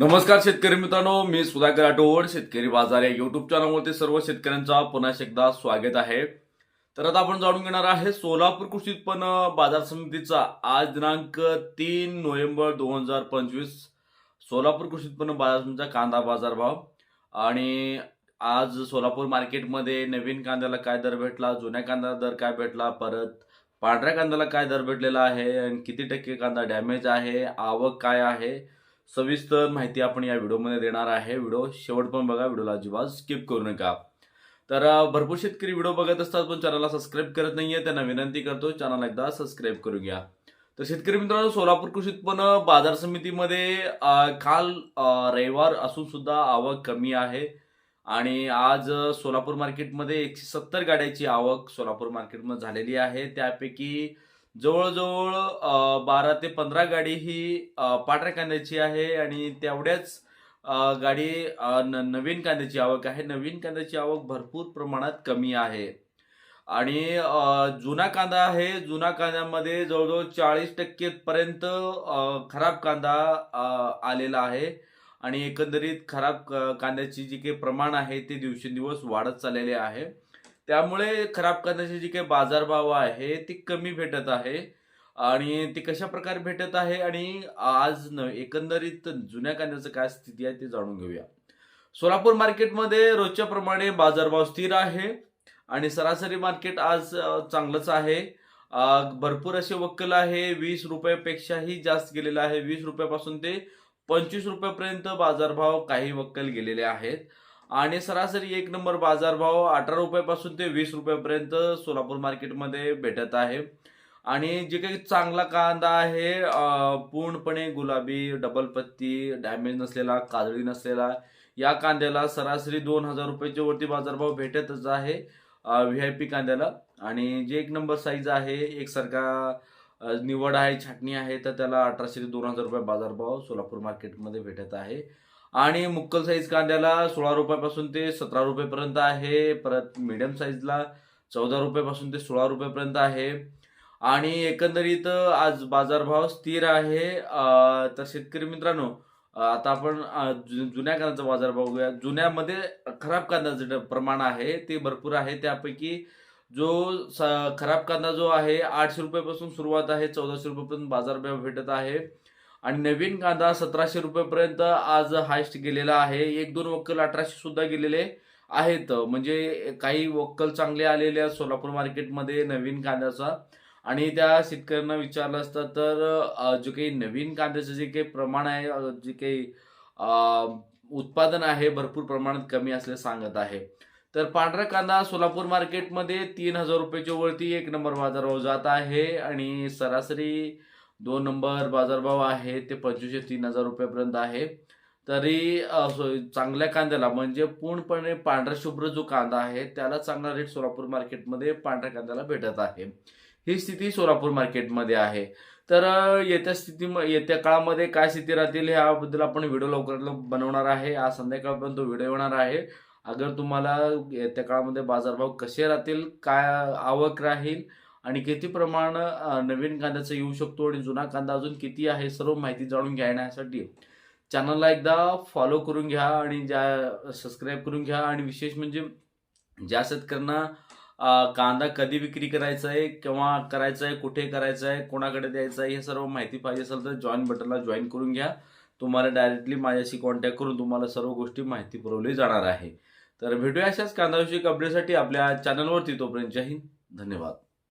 नमस्कार शेतकरी मित्रांनो मी सुधाकर आठवड शेतकरी बाजार या युट्यूब चॅनलवरती सर्व शेतकऱ्यांचा पुन्हा एकदा स्वागत आहे. तर आता आपण जाणून घेणार आहे सोलापूर कृषी उत्पन्न बाजार समितीचा आज दिनांक तीन नोव्हेंबर दोन हजार पंचवीस सोलापूर कृषी उत्पन्न बाजार समितीचा कांदा बाजार भाव. आणि आज सोलापूर मार्केटमध्ये नवीन कांद्याला काय दर भेटला जुन्या कांद्याला दर काय भेटला परत पांढऱ्या कांद्याला काय दर भेटलेला आहे आणि किती टक्के कांदा डॅमेज आहे आवक काय आहे सविस्तर माहिती आपण या व्हिडिओमध्ये देणार आहे. व्हिडिओ शेवट पण बघा व्हिडिओला अजिबात स्किप करू नका. तर भरपूर शेतकरी व्हिडिओ बघत असतात पण चॅनलला सबस्क्राईब करत नाहीये त्यांना विनंती करतो चॅनल एकदा सबस्क्राईब करून घ्या. तर शेतकरी मित्रांनो सोलापूर कृषी उत्पन्न बाजार समितीमध्ये काल रविवार असून सुद्धा आवक कमी आहे. आणि आज सोलापूर मार्केटमध्ये एकशे सत्तर गाड्याची आवक सोलापूर मार्केटमध्ये झालेली आहे. त्यापैकी जवळजवळ बारा ते पंधरा गाडी ही अ, पांढऱ्या कांद्याची आहे आणि तेवढ्याच गाडी न- नवीन कांद्याची आवक आहे. नवीन कांद्याची आवक भरपूर प्रमाणात कमी आहे. आणि जुना कांदा आहे. जुना कांद्यामध्ये जवळजवळ चाळीस टक्के पर्यंत खराब कांदा आलेला आहे. आणि एकंदरीत खराब कांद्याची जी काही प्रमाण आहे ते दिवसेंदिवस वाढत चाललेले आहे. त्यामुळे खराब कांद्याचे जे काही बाजारभाव आहे ती कमी भेटत आहे. आणि ती कशा प्रकारे भेटत आहे आणि आज न एकंदरीत जुन्या कांद्याचं काय स्थिती आहे ते जाणून घेऊया. सोलापूर मार्केटमध्ये रोजच्या प्रमाणे बाजारभाव स्थिर आहे आणि सरासरी मार्केट आज चांगलंच आहे. भरपूर असे वक्कल आहे वीस रुपयापेक्षाही जास्त गेलेलं आहे. वीस रुपयापासून ते पंचवीस रुपयापर्यंत बाजारभाव काही वक्कल गेलेले आहेत. आणि सरासरी एक नंबर बाजारभाव अठरा रुपयापासून ते वीस रुपयापर्यंत सोलापूर मार्केटमध्ये भेटत आहे. आणि जे काही चांगला कांदा आहे पूर्णपणे गुलाबी डबल पत्ती डॅमेज नसलेला काजळी नसलेला या कांद्याला सरासरी दोन हजार रुपयाच्या वरती बाजारभाव भेटतच आहे व्ही आय पी कांद्याला. आणि जे एक नंबर साईज आहे एकसारखा निवड आहे छाटणी आहे तर त्याला अठराशे ते दोन हजार रुपये बाजारभाव सोलापूर मार्केटमध्ये भेटत आहे. आणि मुक्कल साईज कांद्याला सोळा रुपयापासून ते सतरा रुपयेपर्यंत आहे. परत मिडियम साईजला चौदा रुपयापासून ते सोळा रुपयेपर्यंत आहे. आणि एकंदरीत आज बाजारभाव स्थिर आहे. तर शेतकरी मित्रांनो आता आपण जुन्या कांद्याचा बाजारभाव बघूया. जुन्यामध्ये खराब कांद्याचं प्रमाण आहे ते भरपूर आहे. त्यापैकी जो स- खराब कांदा जो आहे आठशे रुपयापासून सुरुवात आहे. चौदाशे रुपयापर्यंत बाजारभाव भेटत आहे. आणि नवीन कांदा सतराशे रुपयेपर्यंत आज हायस्ट गेलेला आहे. एक दोन वक्कल अठराशे सुद्धा गेलेले आहेत. म्हणजे काही वक्कल चांगले आलेले आहेत सोलापूर मार्केटमध्ये नवीन कांद्याचा. आणि त्या शेतकऱ्यांना विचारलं असतं तर जे काही नवीन कांद्याचं जे काही प्रमाण आहे जे काही उत्पादन आहे भरपूर प्रमाणात कमी असले सांगत आहे. तर पांढरा कांदा सोलापूर मार्केटमध्ये तीन हजार रुपयाच्या वरती एक नंबर बाजारभाव जात आहे. आणि सरासरी दोन नंबर बाजारभाव आहे ते पंचवीसशे तीन हजार रुपयापर्यंत आहे. तरी चांगल्या कांद्याला म्हणजे पूर्णपणे पांढरा शुभ्र जो कांदा आहे त्याला चांगला रेट सोलापूर मार्केटमध्ये पांढऱ्या कांद्याला भेटत आहे. ही स्थिती सोलापूर मार्केटमध्ये आहे. तर येत्या स्थिती येत्या काळामध्ये काय स्थिती राहतील ह्याबद्दल आपण व्हिडिओ लवकरात लवकर बनवणार आहे. आज संध्याकाळपर्यंत तो व्हिडिओ येणार आहे. अगर तुम्हाला येत्या काळामध्ये बाजारभाव कसे राहतील काय आवक राहील आणि किती प्रमाण नवीन कांद्याचा येऊ शकतो आणि जुना कांदा अजून किती आहे सर्व माहिती जाणून घेण्यासाठी चॅनलला एकदा फॉलो करून घ्या आणि ज्या सबस्क्राईब करून घ्या आणि विशेष म्हणजे ज्या शेतकऱ्यांना कांदा कधी विक्री करायचा आहे केव्हा करायचा आहे कुठे करायचा आहे कोणाकडे द्यायचा आहे हे सर्व माहिती पाहिजे असेल तर जॉईन बटनला जॉईन करून घ्या. तुम्हाला डायरेक्टली माझ्याशी कॉन्टॅक्ट करून तुम्हाला सर्व गोष्टी माहिती पुरवली जाणार आहे. तर भेटूया अशाच कांदाविषयी अपडेटसाठी आपल्या चॅनलवरती तोपर्यंत जय हिंद. धन्यवाद.